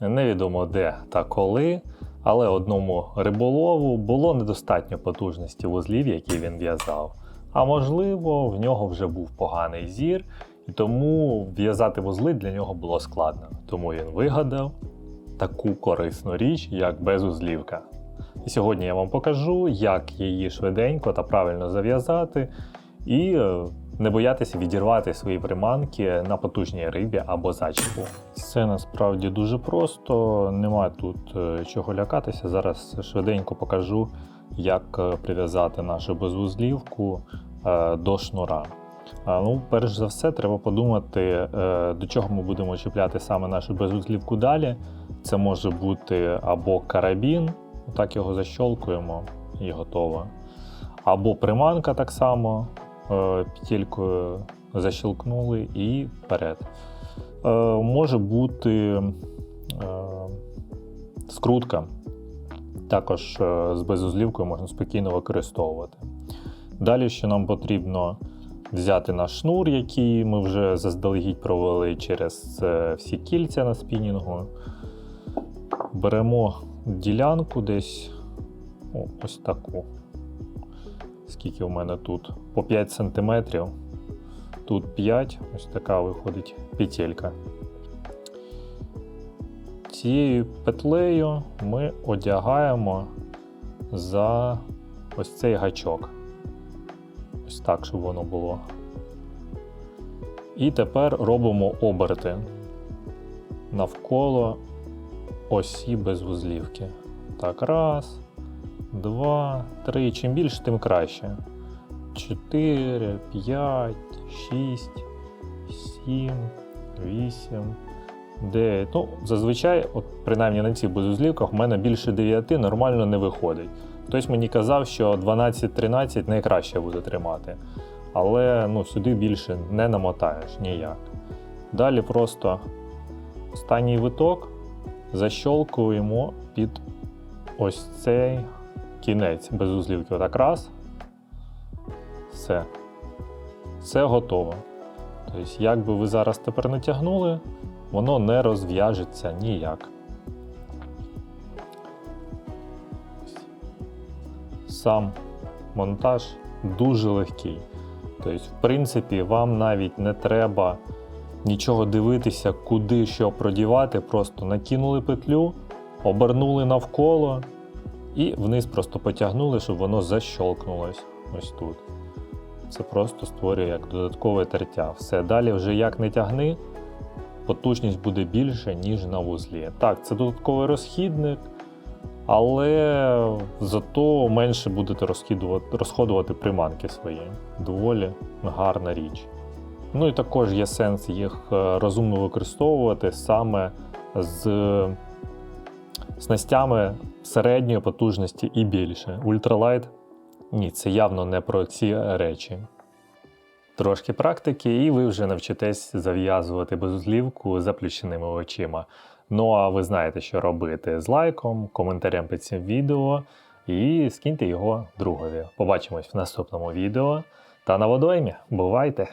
невідомо де та коли, але одному риболову було недостатньо потужності вузлів, які він в'язав. А можливо, в нього вже був поганий зір, і тому в'язати вузли для нього було складно. Тому він вигадав таку корисну річ, як безузлівка. І сьогодні я вам покажу, як її швиденько та правильно зав'язати, і е, не боятися відірвати свої приманки на потужній рибі або зачіпу. Це насправді дуже просто, немає тут е, чого лякатися. Зараз швиденько покажу, як е, прив'язати нашу безвузлівку е, до шнура. Ну, перш за все, треба подумати, до чого ми будемо чіпляти саме нашу безвузлівку далі. Це може бути або карабін, так його защолкуємо і готово. Або приманка так само, петелькою защелкнули і вперед. Е, Може бути е, скрутка. Також е, з безузлівкою можна спокійно використовувати. Далі ще нам потрібно взяти наш шнур, який ми вже заздалегідь провели через е, всі кільця на спінінгу. Беремо ділянку десь ось таку. Скільки в мене тут? По 5 см. Тут 5, ось така виходить петелька. Цією петлею ми одягаємо за ось цей гачок. Ось так, щоб воно було. І тепер робимо оберти навколо осі без вузлівки. Так, раз, два, три. Чим більше, тим краще. Чотири, п'ять, шість, сім, вісім, дев'ять. Ну, зазвичай, от принаймні на цих безузлівках, в мене більше 9 нормально не виходить. Хтось мені казав, що 12-13 найкраще буде тримати. Але ну, сюди більше не намотаєш ніяк. Далі просто останній виток защолкуємо під ось цей кінець без узлівки. Отак раз. Все. Все готово. Тобто, як би ви зараз тепер натягнули, воно не розв'яжеться ніяк. Сам монтаж дуже легкий. Тобто, в принципі, вам навіть не треба нічого дивитися, куди що продівати. Просто накинули петлю, обернули навколо і вниз просто потягнули, щоб воно защолкнулось ось тут. Це просто створює як додаткове тертя. Все, далі вже як не тягни, потужність буде більше, ніж на вузлі. Так, це додатковий розхідник, але зато менше будете розходувати приманки свої. Доволі гарна річ. Ну і також є сенс їх е, розумно використовувати саме з снастями середньої потужності і більше. Ультралайт ні, це явно не про ці речі. Трошки практики, і ви вже навчитесь зав'язувати безузлівку заплющеними очима. Ну а ви знаєте, що робити з лайком, коментарем під цим відео і скиньте його другові. Побачимось в наступному відео. Та на водоймі. Бувайте!